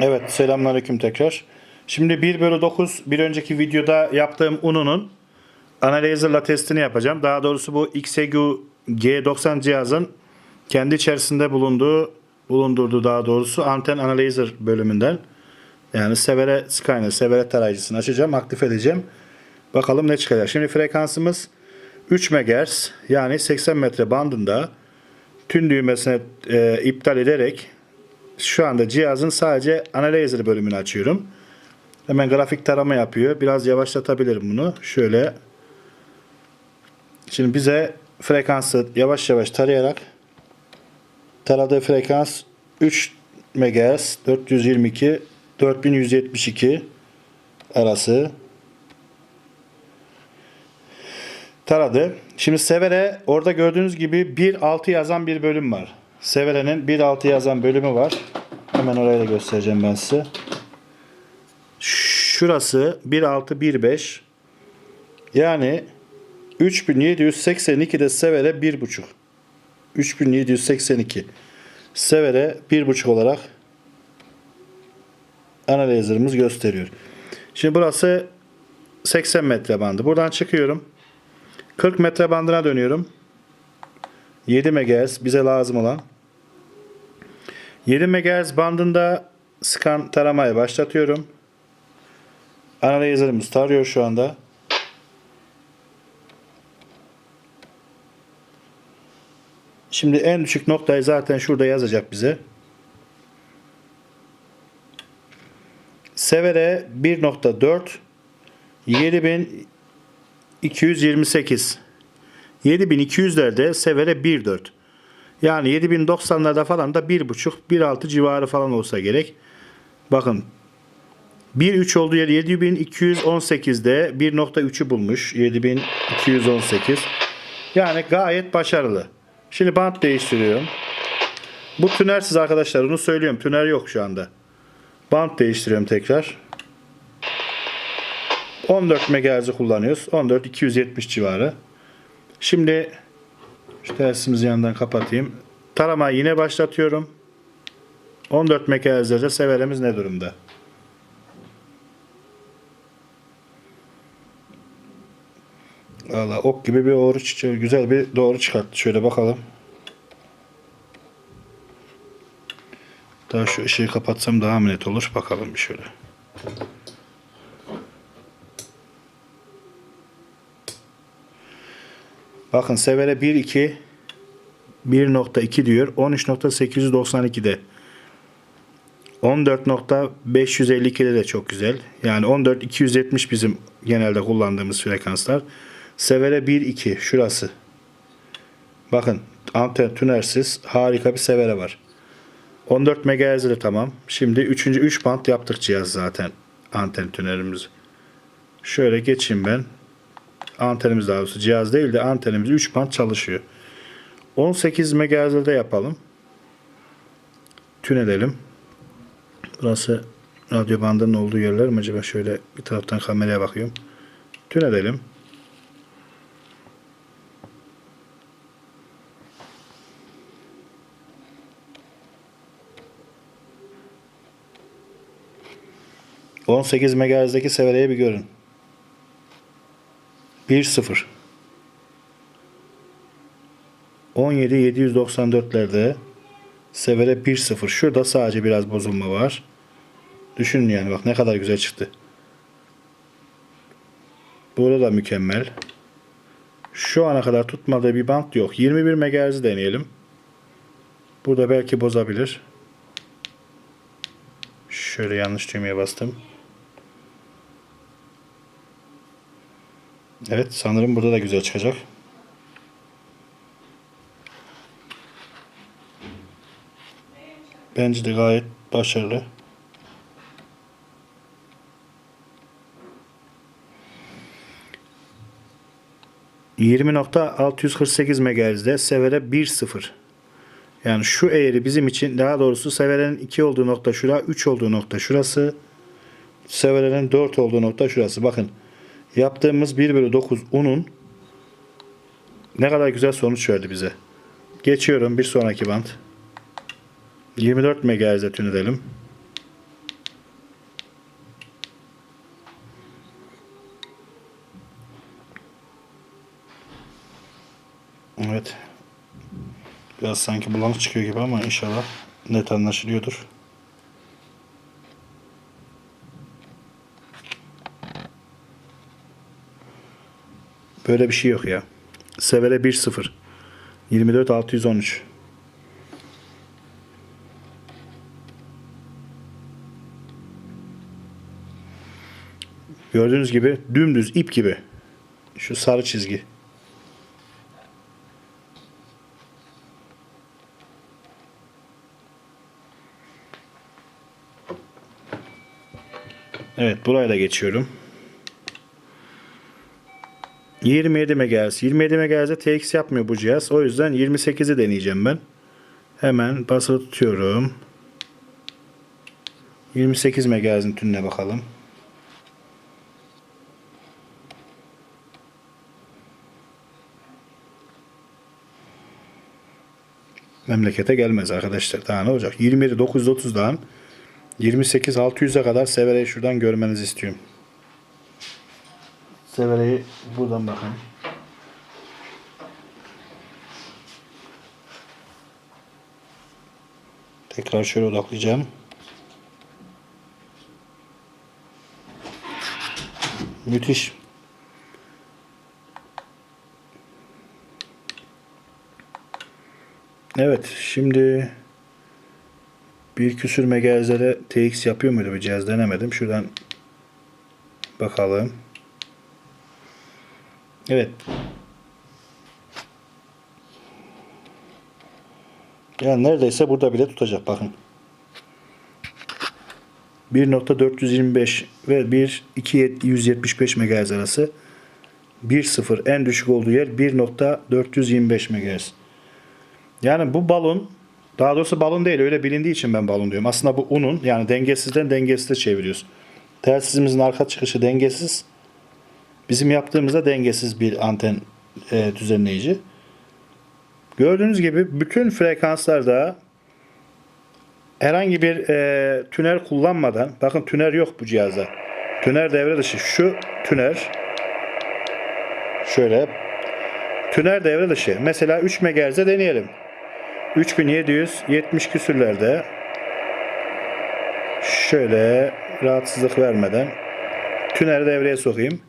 Evet selamünaleyküm tekrar. Şimdi 1 bölü 9 bir önceki videoda yaptığım ununun Analyzer'la testini yapacağım. Daha doğrusu bu XEGU G90 cihazın kendi içerisinde bulunduğu bulundurduğu daha doğrusu anten analyzer bölümünden yani Severe Skyner, Severe tarayıcısını açacağım, aktif edeceğim. Bakalım ne çıkacak. Şimdi frekansımız 3 MHz yani 80 metre bandında tüm düğmesine e, iptal ederek şu anda cihazın sadece analyzer bölümünü açıyorum. Hemen grafik tarama yapıyor. Biraz yavaşlatabilirim bunu. Şöyle. Şimdi bize frekansı yavaş yavaş tarayarak taradığı frekans 3 MHz 422 4172 arası taradı. Şimdi Severe orada gördüğünüz gibi 1.6 yazan bir bölüm var. Severe'nin 1.6 yazan bölümü var. Hemen orayı da göstereceğim ben size. Şurası 1.6 Yani 3782 de Severe 1.5. 3782. Severe 1.5 olarak analyzer'ımız gösteriyor. Şimdi burası 80 metre bandı. Buradan çıkıyorum. 40 metre bandına dönüyorum. 7 MHz bize lazım olan. 7 MHz bandında scan taramayı başlatıyorum. Analyzer'ımız tarıyor şu anda. Şimdi en düşük noktayı zaten şurada yazacak bize. Severe 1.4 7228 7200'lerde Severe 1.4 yani 7090'larda falan da 1.5 1.6 civarı falan olsa gerek. Bakın 1.3 olduğu yer 7218'de 1.3'ü bulmuş. 7218. Yani gayet başarılı. Şimdi bant değiştiriyorum. Bu tünersiz arkadaşlar onu söylüyorum. Tüner yok şu anda. Bant değiştiriyorum tekrar. 14 MHz'i kullanıyoruz. 14 270 civarı. Şimdi şu tersimizi yandan kapatayım. Taramayı yine başlatıyorum. 14 MHz'de severemiz ne durumda? Valla ok gibi bir doğru güzel bir doğru çıkarttı. Şöyle bakalım. Daha şu ışığı kapatsam daha net olur? Bakalım bir şöyle. Bakın Severe 1.2 1.2 diyor. 13.892'de. 14.552'de de çok güzel. Yani 14.270 bizim genelde kullandığımız frekanslar. Severe 1.2 şurası. Bakın anten tünersiz harika bir severe var. 14 MHz de tamam. Şimdi 3. 3 band yaptık cihaz zaten anten tünerimizi. Şöyle geçeyim ben. Antenimiz daha doğrusu cihaz değil de antenimiz 3 band çalışıyor. 18 MHz'de yapalım. Tün edelim. Burası radyo bandının olduğu yerler mi acaba? Şöyle bir taraftan kameraya bakıyorum. Tün edelim. ...18 MHz'deki severeyi bir görün. 1-0. 17 794'lerde Severe 1-0. Şurada sadece biraz bozulma var. Düşünün yani bak ne kadar güzel çıktı. Burada da mükemmel. Şu ana kadar tutmadığı bir bant yok. 21 MHz deneyelim. Burada belki bozabilir. Şöyle yanlış düğmeye bastım. Evet sanırım burada da güzel çıkacak. Bence de gayet başarılı. ...20.648 MHz'de Severe 1.0. Yani şu eğri bizim için daha doğrusu Severe'nin 2 olduğu nokta şura, 3 olduğu nokta şurası. Severe'nin 4 olduğu nokta şurası. Bakın Yaptığımız 1 bölü 9 unun ne kadar güzel sonuç verdi bize. Geçiyorum bir sonraki bant. 24 MHz'e tünedelim. Evet. Biraz sanki bulanık çıkıyor gibi ama inşallah net anlaşılıyordur. Böyle bir şey yok ya. Severe 1-0. 24 613. Gördüğünüz gibi dümdüz ip gibi. Şu sarı çizgi. Evet burayla geçiyorum. 27 MHz. 27 MHz'e TX yapmıyor bu cihaz. O yüzden 28'i deneyeceğim ben. Hemen basılı tutuyorum. 28 MHz'in tününe bakalım. Memlekete gelmez arkadaşlar. Daha ne olacak? 27 930'dan 28 600'e kadar Severe'yi şuradan görmenizi istiyorum. Severe'yi buradan bakın. Tekrar şöyle odaklayacağım. Müthiş. Evet, şimdi bir küsür megahertzlere TX yapıyor muydu bu cihaz denemedim. Şuradan bakalım. Evet. Yani neredeyse burada bile tutacak bakın. 1.425 ve 1.275 MHz arası 1.0 en düşük olduğu yer 1.425 MHz. Yani bu balon daha doğrusu balon değil öyle bilindiği için ben balon diyorum. Aslında bu unun yani dengesizden dengesize çeviriyoruz. Telsizimizin arka çıkışı dengesiz. Bizim yaptığımızda dengesiz bir anten e, düzenleyici. Gördüğünüz gibi bütün frekanslarda herhangi bir e, tüner kullanmadan bakın tüner yok bu cihazda. Tüner devre dışı. Şu tüner şöyle tüner devre dışı. Mesela 3 MHz'e deneyelim. 3770 küsürlerde şöyle rahatsızlık vermeden tüneri devreye sokayım.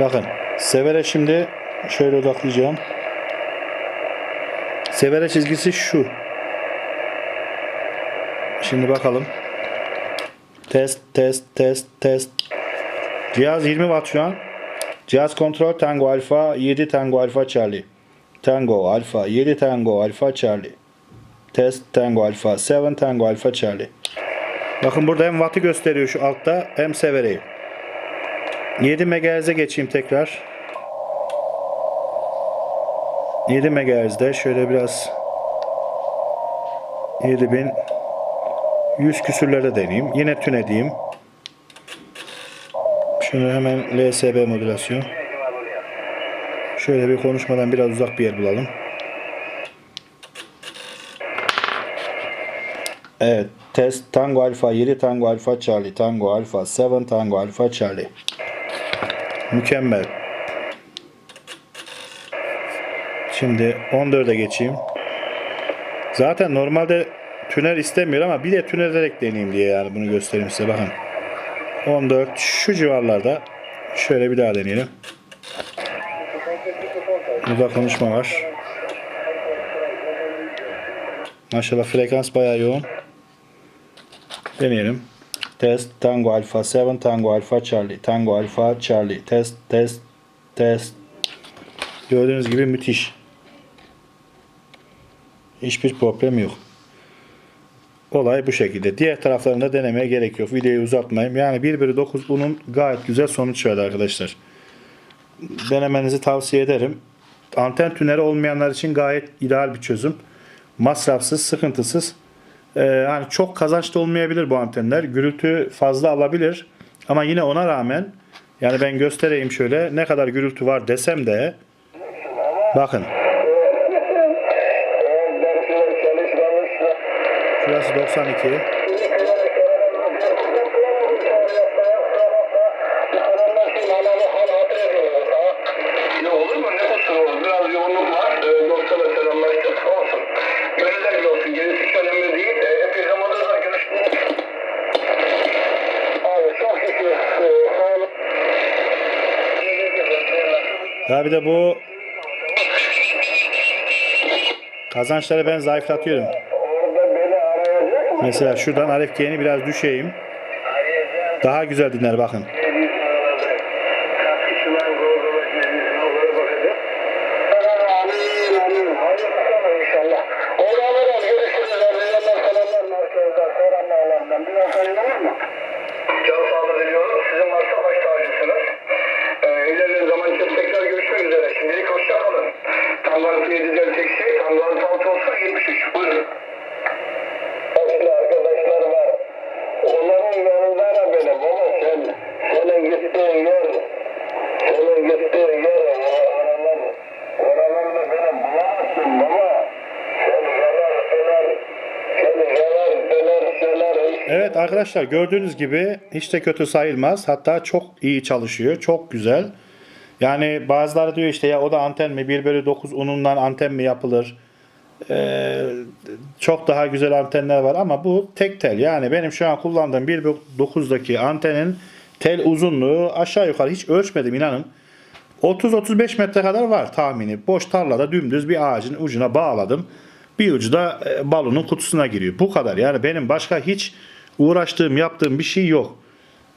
Bakın Severe şimdi şöyle odaklayacağım. Severe çizgisi şu. Şimdi bakalım. Test, test, test, test. Cihaz 20 watt şu an. Cihaz kontrol Tango Alfa 7 Tango Alfa Charlie. Tango Alfa 7 Tango Alfa Charlie. Test Tango Alfa 7 Tango Alfa Charlie. Bakın burada hem wattı gösteriyor şu altta hem severeyi. 7 MHz'e geçeyim tekrar. 7 MHz'de şöyle biraz 7000 100 küsürlerde deneyeyim. Yine tün edeyim. Şunu hemen LSB modülasyon. Şöyle bir konuşmadan biraz uzak bir yer bulalım. Evet. Test Tango Alfa 7 Tango Alfa Charlie Tango Alfa 7 Tango Alfa Charlie. Mükemmel. Şimdi 14'e geçeyim. Zaten normalde tünel istemiyor ama bir de tünel ederek deneyeyim diye yani bunu göstereyim size bakın. 14 şu civarlarda şöyle bir daha deneyelim. Burada konuşma var. Maşallah frekans bayağı yoğun. Deneyelim. Test Tango Alpha 7 Tango Alpha Charlie Tango Alpha Charlie test test test Gördüğünüz gibi müthiş. Hiçbir problem yok. Olay bu şekilde. Diğer taraflarında denemeye gerek yok. Videoyu uzatmayayım. Yani 1 bölü 9 bunun gayet güzel sonuç verdi arkadaşlar. Denemenizi tavsiye ederim. Anten tüneri olmayanlar için gayet ideal bir çözüm. Masrafsız, sıkıntısız. Ee, yani çok kazançlı olmayabilir bu antenler. Gürültü fazla alabilir. Ama yine ona rağmen yani ben göstereyim şöyle ne kadar gürültü var desem de bakın şurası 92 Ya bir de bu kazançları ben zayıflatıyorum. Mesela şuradan Arif G'ni biraz düşeyim. Daha güzel dinler bakın. 17'den 80, Allah'ın salçı olsa 73. Buyurun. Arkadaşlar var. Onların yanında ara beni. Sen, senin gittiğin yer, senin gittiğin yer, oralar, oralarda beni bulamazsın baba. Sen yarar döner, sen yarar. Evet arkadaşlar gördüğünüz gibi hiç de kötü sayılmaz. Hatta çok iyi çalışıyor. Çok güzel. Yani bazıları diyor işte ya o da anten mi? 1 bölü 9 unundan anten mi yapılır? Ee, çok daha güzel antenler var ama bu tek tel. Yani benim şu an kullandığım 1 bölü 9'daki antenin tel uzunluğu aşağı yukarı hiç ölçmedim inanın. 30-35 metre kadar var tahmini. Boş tarlada dümdüz bir ağacın ucuna bağladım. Bir ucu da e, balonun kutusuna giriyor. Bu kadar. Yani benim başka hiç uğraştığım, yaptığım bir şey yok.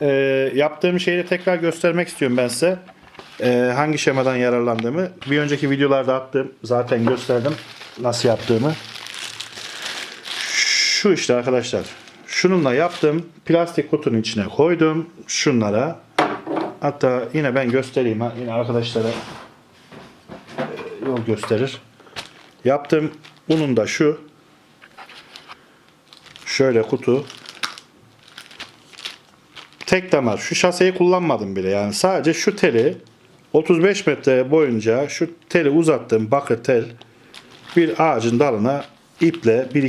Ee, yaptığım şeyi tekrar göstermek istiyorum ben size. Ee, hangi şemadan yararlandığımı. Bir önceki videolarda attım. Zaten gösterdim nasıl yaptığımı. Şu işte arkadaşlar. Şununla yaptım. Plastik kutunun içine koydum. Şunlara. Hatta yine ben göstereyim. ha, Yine arkadaşlara e, yol gösterir. Yaptığım bunun da şu. Şöyle kutu. Tek damar. Şu şaseyi kullanmadım bile. Yani sadece şu teli 35 metre boyunca şu teli uzattım. Bakır tel. Bir ağacın dalına iple bir